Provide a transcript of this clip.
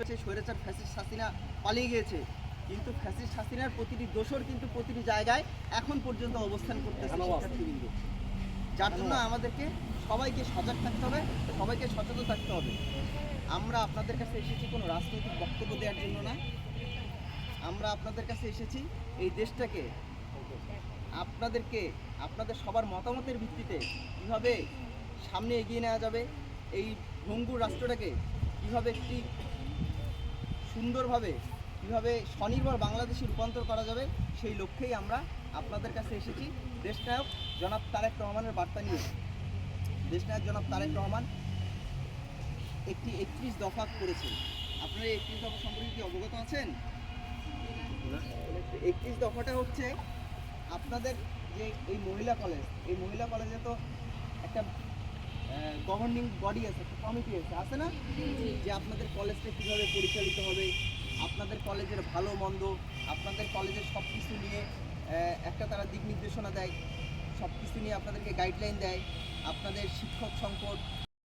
হয়েছে স্বৈরাচার ফ্যাসিস্ট হাসিনা পালিয়ে গিয়েছে। কিন্তু ফ্যাসিস্ট হাসিনার প্রতিটি দোষর কিন্তু প্রতিটি জায়গায় এখন পর্যন্ত অবস্থান করতেছে শিক্ষার্থীবৃন্দ যার জন্য আমাদেরকে সবাইকে সজাগ থাকতে হবে সবাইকে সচেতন থাকতে হবে। আমরা আপনাদের কাছে এসেছি কোনো রাজনৈতিক বক্তব্য দেওয়ার জন্য না। আমরা আপনাদের কাছে এসেছি এই দেশটাকে আপনাদেরকে আপনাদের সবার মতামতের ভিত্তিতে কীভাবে সামনে এগিয়ে নেওয়া যাবে এই ভঙ্গুর রাষ্ট্রটাকে কীভাবে একটি সুন্দরভাবে কীভাবে স্বনির্ভর বাংলাদেশে রূপান্তর করা যাবে, সেই লক্ষ্যেই আমরা আপনাদের কাছে এসেছি। দেশনায়ক জনাব তারেক রহমানের বার্তা নিয়ে। দেশনায়ক জনাব তারেক রহমান একটি একত্রিশ দফা করেছেন। আপনারা একত্রিশ দফা সম্পর্কে কি অবগত আছেন? একত্রিশ দফাটা হচ্ছে আপনাদের যে এই মহিলা কলেজ এই মহিলা কলেজে তো একটা গভর্নিং বডি আছে, একটা কমিটি আছে। আছে না? যে আপনাদের কলেজটা কীভাবে পরিচালিত হবে, আপনাদের কলেজের ভালো, মন্দ, আপনাদের কলেজের সব কিছু নিয়ে একটা তারা দিক নির্দেশনা দেয় সব কিছু নিয়ে আপনাদেরকে গাইডলাইন দেয়, আপনাদের শিক্ষক সংকট